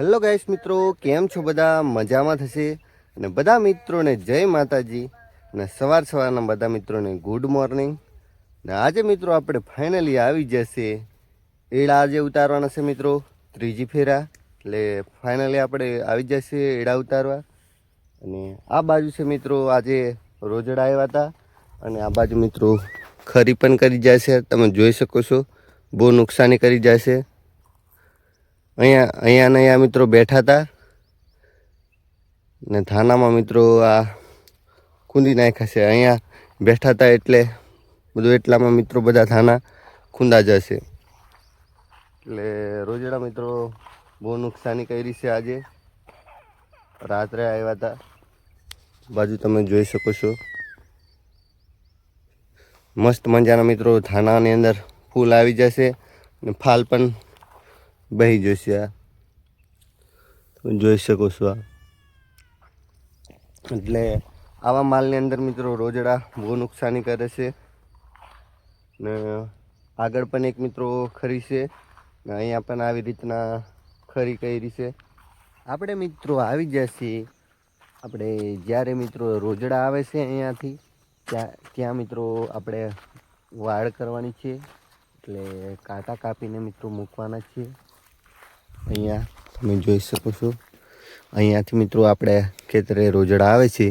Hello guys મિત્રો, કેમ છો બધા? મજામાં થશે? અને બધા મિત્રોને જય માતાજી. અને સવાર સવારના બધા મિત્રોને ગુડ મોર્નિંગ ને આજે મિત્રો આપણે ફાઇનલી આવી જશે. એડા આજે ઉતારવાના છે મિત્રો, ત્રીજી ફેરા. એટલે ફાઇનલી આપણે આવી જશે એડા ઉતારવા. અને આ બાજુ છે મિત્રો, આજે રોજડા આવ્યા હતા. અને આ બાજુ મિત્રો ખરી પણ કરી છે તમે જોઈ શકો છો, બહુ નુકસાની કરી છે અહીંયા અહીંયા અહીંયા મિત્રો બેઠા હતા. ને થાનામાં મિત્રો આ ખૂંદી નાખ્યા છે. અહીંયા બેઠા હતા એટલે બધું એટલામાં મિત્રો બધા થાના ખૂંદા જશે એટલે રોજડા મિત્રો બહુ નુકસાની કરી છે આજે. રાત્રે આવ્યા હતા. બાજુ તમે જોઈ શકો છો. મસ્ત મજાના મિત્રો થાનાની અંદર ફૂલ આવી જશે. ને ફાલ પણ બહી જોઈશે આ. તમે જોઈ શકો છો આ. એટલે આવા માલની અંદર મિત્રો રોજડા બહુ નુકસાની કરે છે. ને આગળ પણ એક મિત્રો ખરી છે. ને અહીંયા પણ આવી રીતના ખરી કરી છે. આપણે મિત્રો આવી જશે આપણે જ્યારે મિત્રો રોજડા આવે છે અહીંયાથી, ત્યાં ત્યાં મિત્રો આપણે વાડ કરવાની છે. એટલે કાંટા કાપીને મિત્રો મૂકવાના છે અહીંયા તમે જોઈ શકો છો. અહીંયાથી મિત્રો આપણે ખેતરે રોજડા આવે છે.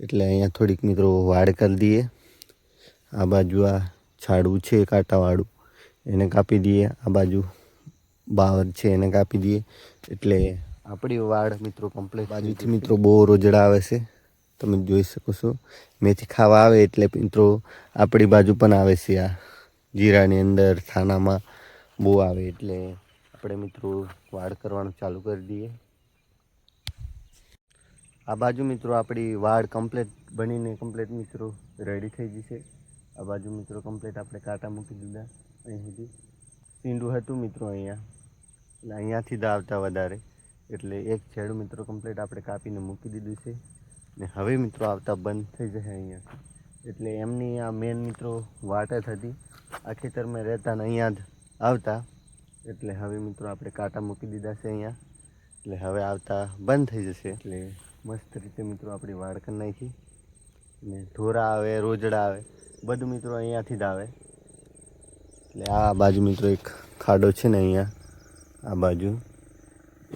એટલે અહીંયા થોડીક મિત્રો વાડ કરી દઈએ. આ બાજુ આ છાડવું છે કાંટાવાળું. એને કાપી દઈએ. આ બાજુ બાવર છે એને કાપી દઈએ. એટલે આપણી વાડ મિત્રો કમ્પ્લીટ બાજુથી મિત્રો બહુ રોજડા આવે છે. તમે જોઈ શકો છો. મેથી ખાવા આવે એટલે મિત્રો આપણી બાજુ પણ આવે છે આ. જીરાની અંદર થાનામાં બહુ આવે એટલે આપણે મિત્રો વાડ કરવાનું ચાલુ કરી દઈએ. આ બાજુ મિત્રો આપણી વાડ કમ્પ્લેટ બનીને કમ્પ્લેટ મિત્રો રેડી થઈ જશે આ બાજુ મિત્રો કમ્પ્લેટ આપણે કાંટા મૂકી દીધા અહીં સુધી સીંડું હતું મિત્રો અહીંયા. એટલે અહીંયાથી જ આવતા વધારે. એટલે એક છેડું મિત્રો કમ્પ્લીટ આપણે કાપીને મૂકી દીધું છે. ને હવે મિત્રો આવતા બંધ થઈ જશે અહીંયા. એટલે એમની આ મેન મિત્રો વાટ જ હતી. આ ખેતરમાં રહેતા ને અહીંયા જ આવતા. એટલે હવે મિત્રો આપણે કાંટા મૂકી દીધા છે અહીંયા. એટલે હવે આવતા બંધ થઈ જશે. એટલે મસ્ત રીતે મિત્રો આપણી વાડ કરી નાખી. ને ઢોરા આવે રોજડા આવે બધું મિત્રો અહીંયાથી જ આવે. એટલે આ બાજુ મિત્રો એક ખાડો છે ને અહીંયા. આ બાજુ.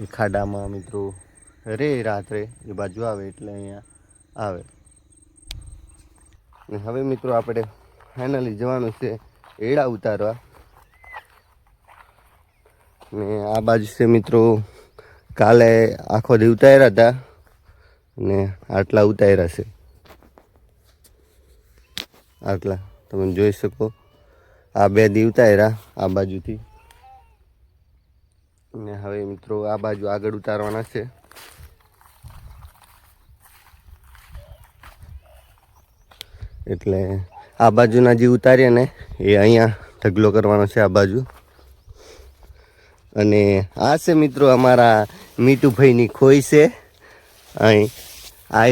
એ ખાડામાં મિત્રો રે રાત્રે એ બાજુ આવે એટલે અહીંયા આવે. હવે મિત્રો આપણે ફાઇનલી જવાનું છે એડા ઉતારવા. ને આ બાજુ છે મિત્રો, કાલે આખો દી ઉતાર્યા હતા ને આટલા ઉતાર્યા છે. આટલા, તમે જોઈ શકો. આ બે દી ઉતાર્યા આ બાજુથી. ને હવે મિત્રો આ બાજુ આગળ ઉતારવાના છે. એટલે આ બાજુના જે ઉતારીએ ને એ અહીંયા ઢગલો કરવાનો છે આ બાજુ. અને આ છે મિત્રો અમારા મીઠુભાઈની ખોઈ છે. અહીં આ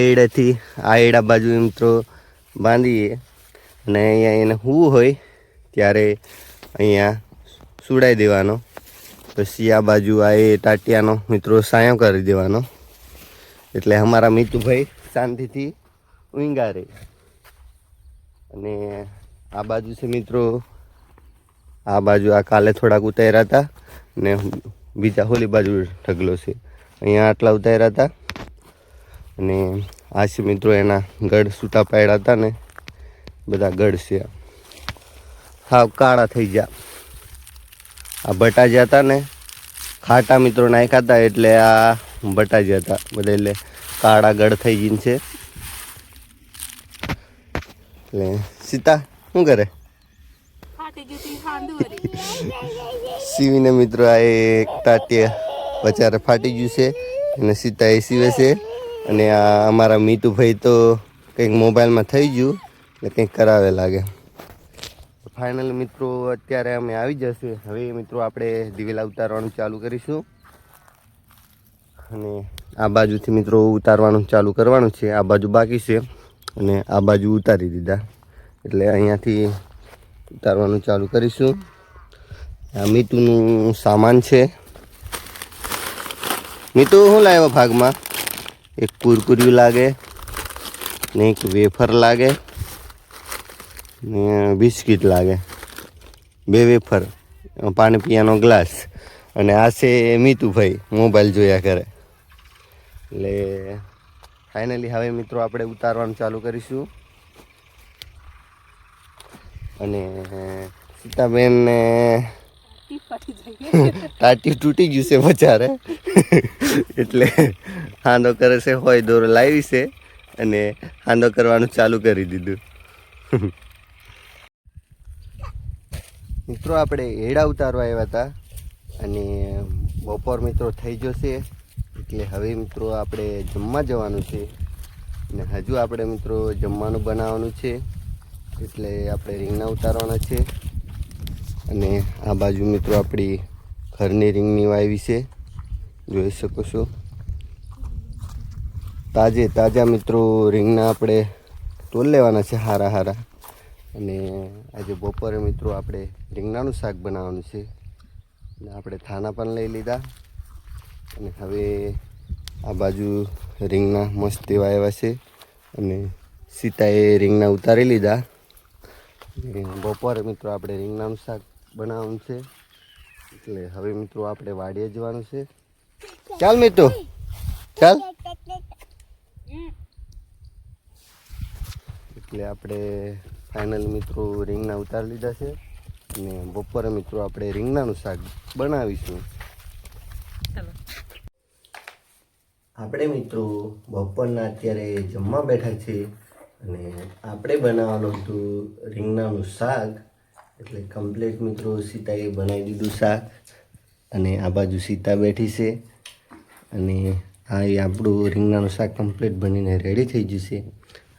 આયડા બાજુ મિત્રો બાંધીએ. અને અહીંયા એને હું હોય ત્યારે અહીંયા સુડાઈ દેવાનો. પછી આ બાજુ આ એ ટાટિયાનો મિત્રો સાયો કરી દેવાનો. એટલે અમારા મીતુભાઈ શાંતિથી ઊંઘા અને આ બાજુ છે મિત્રો, આ બાજુ આ કાલે થોડાક ઉતાર્યા હતા. ને બીજા હોલી બાજુ ઢગલો છે. અહીંયા આટલા ઉતાર્યા હતા. અને આ છે મિત્રો એના ગઢ સૂતા પાડ્યા હતા ને બધા ગઢ છે. હા કાળા થઈ ગયા. આ બટાજ્યા હતા ને, ખાટા મિત્રો નાખ્યા હતા એટલે આ બટાજ્યા હતા. બધા એટલે કાળા ગઢ થઈ ગઈ છે. એટલે સીતા, શું કરે? સીવીને મિત્રો આ એક ટાટિયા પચારે ફાટી ગયું છે અને સીતા એ સીવે છે. અને આ અમારા મીતુભાઈ તો કંઈક મોબાઈલમાં થઈ ગયું એટલે કંઈક કરાવે લાગે. ફાઇનલ મિત્રો અત્યારે અમે આવી જશે. હવે મિત્રો આપણે દિવેલા ઉતારવાનું ચાલુ કરીશું. અને આ બાજુથી મિત્રો ઉતારવાનું ચાલુ કરવાનું છે. આ બાજુ બાકી છે. અને આ બાજુ ઉતારી દીધા. એટલે અહીંયાથી ઉતારવાનું ચાલુ કરીશું. આ મીતુનું સામાન છે. મીતુ શું લાવ્યો ભાગમાં? એક કુરકુર્યું લાગે ને એક વેફર લાગે ને બિસ્કિટ લાગે. બે વેફર, પાણી પીવાનો ગ્લાસ અને આ છે મીતુભાઈ મોબાઈલ જોયા કરે. એટલે ફાઇનલી હવે મિત્રો આપણે ઉતારવાનું ચાલુ કરીશું. અને સીતાબેન ને ઈ ફાટી જાય ટાટી તૂટી ગયું છે બચારે એટલે હાંડો કરે છે, હોય દોરો લાવી છે અને હાંડો કરવાનું ચાલુ કરી દીધું. મિત્રો, આપણે એડા ઉતારવા આવ્યા હતા અને બપોર મિત્રો થઈ જશે. એટલે હવે મિત્રો આપણે જમવા જવાનું છે. અને હજુ આપણે મિત્રો જમવાનું બનાવવાનું છે. એટલે આપણે રીંગણા ઉતારવાના છે. અને આ બાજુ મિત્રો આપણી ઘરની રિંગની વાવી છે. જોઈ શકો છો. તાજે તાજા મિત્રો રીંગણા આપણે તોલ લેવાના છે હારા હારા. અને આજે બપોરે મિત્રો આપણે રીંગણાનું શાક બનાવવાનું છે. અને આપણે થાના પણ લઈ લીધા. અને હવે આ બાજુ રીંગણા મસ્ત એવા છે. અને સીતાએ રીંગણા ઉતારી લીધા. બપોરે મિત્રો આપણે રીંગણાનું શાક બનાવવાનું છે. એટલે હવે મિત્રો આપણે વાડીએ જવાનું છે. ચાલ મિત્રો. ચાલ. એટલે આપણે ફાઇનલ મિત્રો રીંગણા ઉતારી લીધા છે. અને બપોરે મિત્રો આપણે રીંગણાનું શાક બનાવીશું. આપણે મિત્રો બપોરના અત્યારે જમવા બેઠા છીએ. અને આપણે બનાવવાનું હતું રીંગણાનું શાક. એટલે કમ્પ્લેટ મિત્રો સીતાએ બનાવી દીધું શાક. અને આ બાજુ સીતા બેઠી છે. અને આ એ આપણું રીંગણાનું શાક કમ્પ્લેટ બનીને રેડી થઈ જશે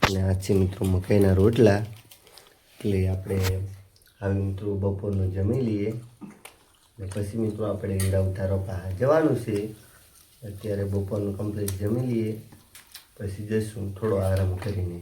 અને આ છે મિત્રો મકાઈના રોટલા. એટલે આપણે હવે મિત્રો બપોરનું જમી લઈએ. અને પછી મિત્રો આપણે ઉતારવા બહાર જવાનું છે. અત્યારે બપોરનું કમ્પ્લેટ જમી લઈએ. પછી જઈશું થોડો આરામ કરીને.